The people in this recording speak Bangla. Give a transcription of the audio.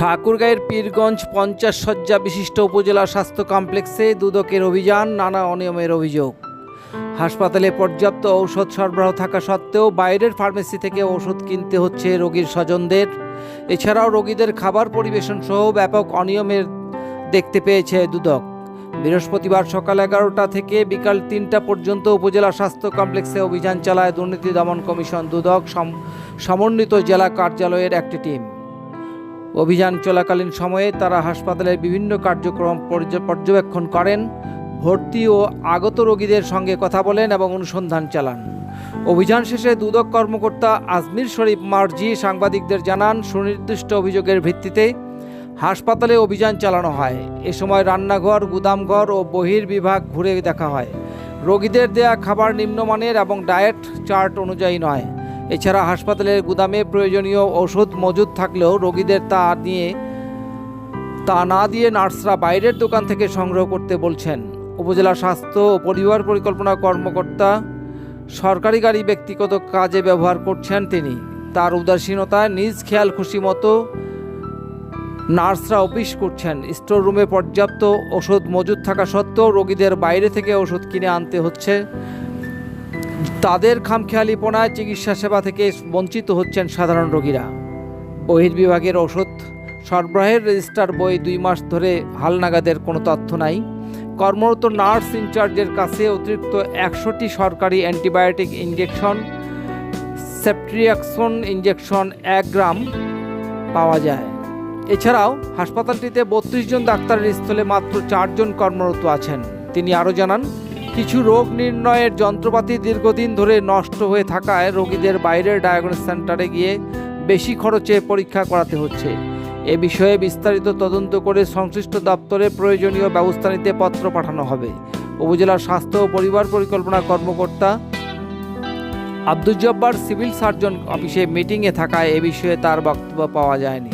ঠাকুরগাঁয়ের পীরগঞ্জ পঞ্চাশ শয্যা বিশিষ্ট উপজেলা স্বাস্থ্য কমপ্লেক্সে দুদকের অভিযান, নানা অনিয়মের অভিযোগ। হাসপাতালে পর্যাপ্ত ঔষধ সরবরাহ থাকা সত্ত্বেও বাইরের ফার্মেসি থেকে ওষুধ কিনতে হচ্ছে রোগীর স্বজনদের। এছাড়াও রোগীদের খাবার পরিবেশন সহ ব্যাপক অনিয়মের দেখতে পেয়েছে দুদক। বৃহস্পতিবার সকাল এগারোটা থেকে বিকাল তিনটা পর্যন্ত উপজেলা স্বাস্থ্য কমপ্লেক্সে অভিযান চালায় দুর্নীতি দমন কমিশন দুদক, সম- সমন্বিত জেলা কার্যালয়ের একটি টিম। অভিযান চলাকালীন সময়ে তারা হাসপাতালের বিভিন্ন কার্যক্রম পর্যবেক্ষণ করেন, ভর্তি ও আগত রোগীদের সঙ্গে কথা বলেন এবং অনুসন্ধান চালান। অভিযান শেষে দুদক কর্মকর্তা আজমির শরীফ মার্জি সাংবাদিকদের জানান, সুনির্দিষ্ট অভিযোগের ভিত্তিতে হাসপাতালে অভিযান চালানো হয়। এ সময় রান্নাঘর, গুদামঘর ও বহির্বিভাগ ঘুরে দেখা হয়। রোগীদের দেয়া খাবার নিম্নমানের এবং ডায়েট চার্ট অনুযায়ী নয়। এছাড়া হাসপাতালের গুদামে প্রয়োজনীয় ওষুধ মজুদ থাকলেও রোগীদের তা নিয়ে, তা না দিয়ে নার্সরা বাইরের দোকান থেকে সংগ্রহ করতে বলছেন। উপজেলা স্বাস্থ্য ও পরিবার পরিকল্পনা কর্মকর্তা সরকারি গাড়ি ব্যক্তিগত কাজে ব্যবহার করছেন তিনি। তার উদাসীনতায় নিজ খেয়াল খুশি মতো নার্সরা অফিস করছেন। স্টোর রুমে পর্যাপ্ত ওষুধ মজুদ থাকা সত্ত্বেও রোগীদের বাইরে থেকে ওষুধ কিনে আনতে হচ্ছে। তাদের খামখেয়ালিপনায় চিকিৎসা সেবা থেকে বঞ্চিত হচ্ছেন সাধারণ রোগীরা। বহির্বিভাগের ওষুধ সরবরাহের রেজিস্টার বই দুই মাস ধরে হালনাগাদের কোনো তথ্য নাই। কর্মরত নার্স ইনচার্জের কাছে অতিরিক্ত একশোটি সরকারি অ্যান্টিবায়োটিক ইঞ্জেকশন সেপ্ট্রিয়াক্সন ইঞ্জেকশন এক গ্রাম পাওয়া যায়। এছাড়াও হাসপাতালটিতে বত্রিশ জন ডাক্তারের স্থলে মাত্র চারজন কর্মরত আছেন। তিনি আরও জানান কিছু রোগ নির্ণয়ের যন্ত্রপাতি দীর্ঘদিন ধরে নষ্ট হয়ে থাকায় রোগীদের বাইরের ডায়াগনোস সেন্টারে গিয়ে বেশি খরচে পরীক্ষা করাতে হচ্ছে। এ বিষয়ে বিস্তারিত তদন্ত করে সংশ্লিষ্ট দপ্তরে প্রয়োজনীয় ব্যবস্থা নিতে পত্র পাঠানো হবে। উপজেলার স্বাস্থ্য ও পরিবার পরিকল্পনা কর্মকর্তা আব্দুল জব্বার সিভিল সার্জন অফিসে মিটিংয়ে থাকায় এ বিষয়ে তার বক্তব্য পাওয়া যায়নি।